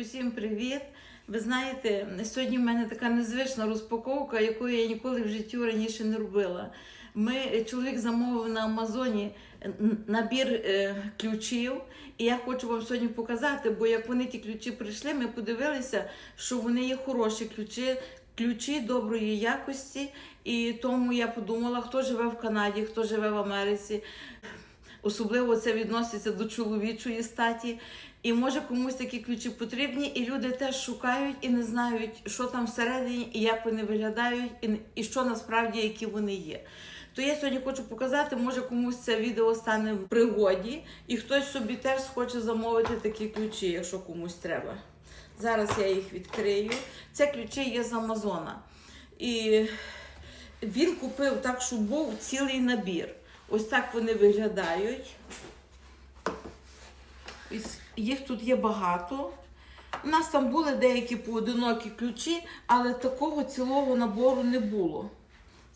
Усім привіт! Ви знаєте, сьогодні в мене така незвична розпаковка, яку я ніколи в житті раніше не робила. Ми, чоловік замовив на Амазоні набір е, ключів, і я хочу вам сьогодні показати, бо як вони ті ключі прийшли, ми подивилися, що вони є хороші ключі, ключі доброї якості. І тому я подумала, хто живе в Канаді, хто живе в Америці. Особливо це відноситься до чоловічої статі. І може комусь такі ключі потрібні, і люди теж шукають і не знають, що там всередині, і як вони виглядають, і, і що насправді які вони є. То я сьогодні хочу показати, може комусь це відео стане в пригоді, і хтось собі теж хоче замовити такі ключі, якщо комусь треба. Зараз я їх відкрию. Це ключі є з Амазона. І він купив так, щоб був цілий набір. Ось так вони виглядають. Їх тут є багато. У нас там були деякі поодинокі ключі, але такого цілого набору не було.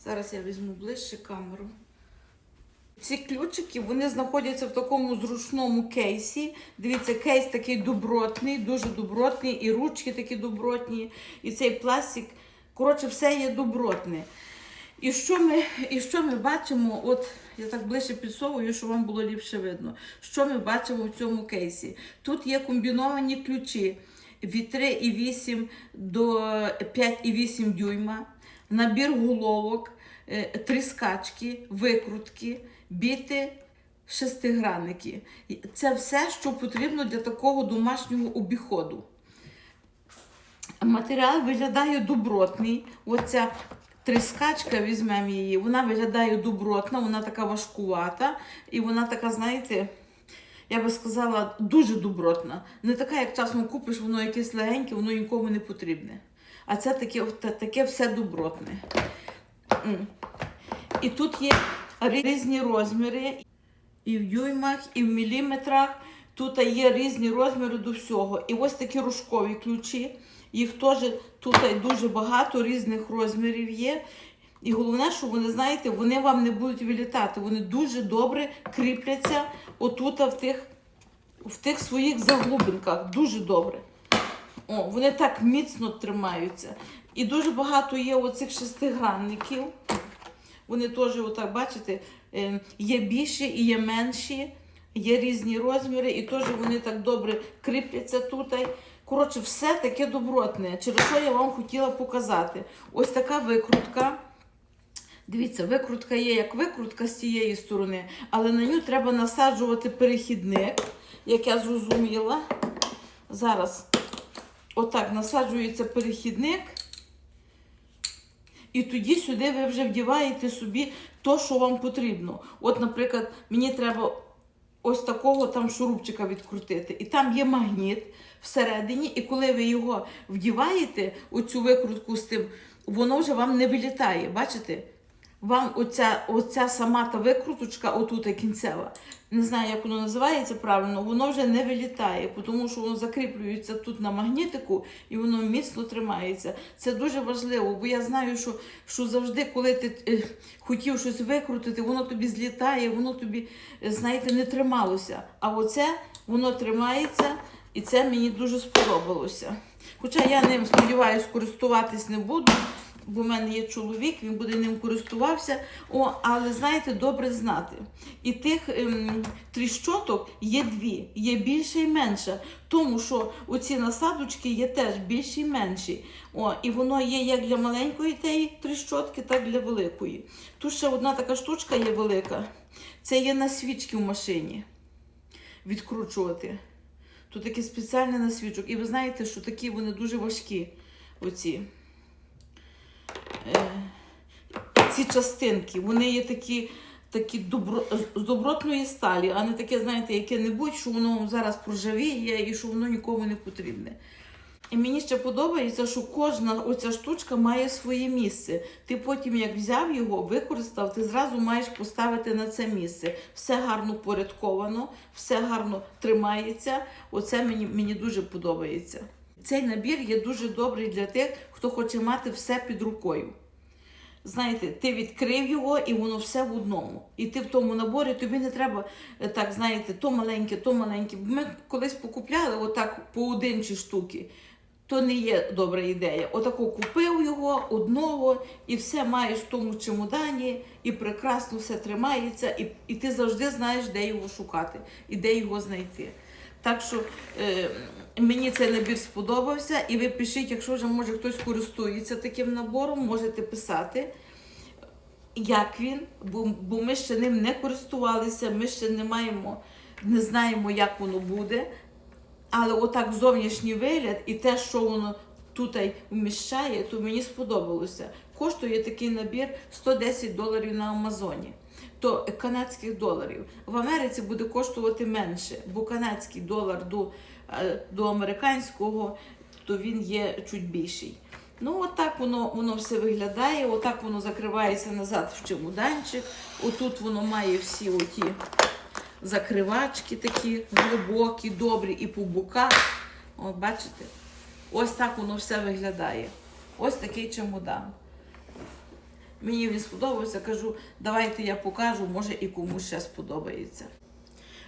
Зараз я візьму ближче камеру. Ці ключики вони знаходяться в такому зручному кейсі. Дивіться, кейс такий добротний, дуже добротний, і ручки такі добротні, і цей пластик. Коротше, все є добротне. І що ми, і що ми бачимо? От я так ближче підсовую, щоб вам було ліпше видно. Що ми бачимо в цьому кейсі? Тут є комбіновані ключі від 3,8 до 5,8 дюйма, набір головок, е, тріскачки, викрутки, біти, шестигранники. Це все, що потрібно для такого домашнього обіходу. Матеріал виглядає добротний. Оця тріскачка, візьмемо її, вона виглядає добротна, вона така важкувата, і вона така, знаєте, я би сказала, дуже добротна. Не така, як часом купиш, воно якесь легеньке, воно нікому не потрібне. А це таке, таке все добротне. І тут є різні розміри, і в дюймах, і в міліметрах. Тут є різні розміри до всього. І ось такі рожкові ключі. Їх теж тут дуже багато різних розмірів є. І головне, що вони, знаєте, вони вам не будуть вилітати. Вони дуже добре кріпляться отут в тих, в тих своїх заглубинках. Дуже добре. О, вони так міцно тримаються. І дуже багато є оцих шестигранників. Вони теж, отак, бачите, е, є більші і є менші, є різні розміри, і теж вони так добре кріпляться тут. Коротше, все таке добротне, через що я вам хотіла показати. Ось така викрутка. Дивіться, викрутка є як викрутка з цієї сторони, але на нього треба насаджувати перехідник, як я зрозуміла. Зараз отак насаджується перехідник. І тоді сюди ви вже вдіваєте собі то, що вам потрібно. От, наприклад, мені треба ось такого там шурупчика відкрутити. І там є магніт всередині, і коли ви його вдіваєте, оцю викрутку з тим, воно вже вам не вилітає. Бачите? Вам оця, оця сама та викруточка, отут кінцева, не знаю, як воно називається правильно, воно вже не вилітає, тому що воно закріплюється тут на магнітику і воно міцно тримається. Це дуже важливо, бо я знаю, що, що завжди, коли ти е, хотів щось викрутити, воно тобі злітає, воно тобі, е, знаєте, не трималося. А оце воно тримається, і це мені дуже сподобалося. Хоча я ним сподіваюся, користуватись не буду бо в мене є чоловік, він буде ним користувався. О, але знаєте, добре знати. І тих ем, тріщоток є дві, є більша і менша. Тому що оці насадочки є теж більші і менші. О, і воно є як для маленької тієї тріщотки, так і для великої. Тут ще одна така штучка є велика. Це є на свічки в машині. Відкручувати. Тут таке спеціальне на свічок. І ви знаєте, що такі вони дуже важкі. Оці ці частинки, вони є такі, такі добро, з добротної сталі, а не таке, знаєте, яке-небудь, що воно зараз прожавіє і що воно нікому не потрібне. І мені ще подобається, що кожна оця штучка має своє місце. Ти потім, як взяв його, використав, ти зразу маєш поставити на це місце. Все гарно порядковано, все гарно тримається. Оце мені, мені дуже подобається. Цей набір є дуже добрий для тих, хто хоче мати все під рукою. знаєте, ти відкрив його і воно все в одному. І ти в тому наборі, тобі не треба е, так, знаєте, то маленьке, то маленьке. Ми колись покупляли отак по одинчі штуки. То не є добра ідея. Отако купив його одного, і все маєш в тому чемодані, і прекрасно все тримається, і, і ти завжди знаєш, де його шукати і де його знайти. Так що е, мені цей набір сподобався, і ви пишіть, якщо вже може хтось користується таким набором, можете писати, як він, бо, бо ми ще ним не користувалися, ми ще не маємо, не знаємо, як воно буде. Але отак зовнішній вигляд і те, що воно тут вміщає, то мені сподобалося. Коштує такий набір 110 доларів на Амазоні. То канадських доларів. В Америці буде коштувати менше, бо канадський долар до, е, до американського, то він є чуть більший. Ну, отак воно, воно все виглядає, отак воно закривається назад в чемоданчик. Отут воно має всі оті закривачки такі глибокі, добрі і по боках. От бачите? Ось так воно все виглядає. Ось такий чемодан. Мені він сподобався, кажу, давайте я покажу, може і комусь ще сподобається.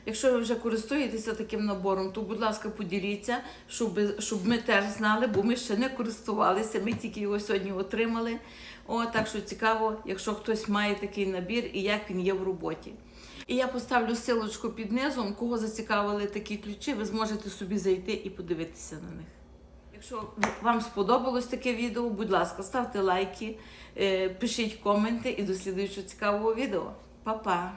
Якщо ви вже користуєтеся таким набором, то, будь ласка, поділіться, щоб, щоб ми теж знали, бо ми ще не користувалися, ми тільки його сьогодні отримали. О, так що цікаво, якщо хтось має такий набір і як він є в роботі. І я поставлю силочку під низом, кого зацікавили такі ключі, ви зможете собі зайти і подивитися на них. Якщо вам сподобалось таке відео, будь ласка, ставте лайки, е, пишіть коменти і до слідуючого цікавого відео. Па-па!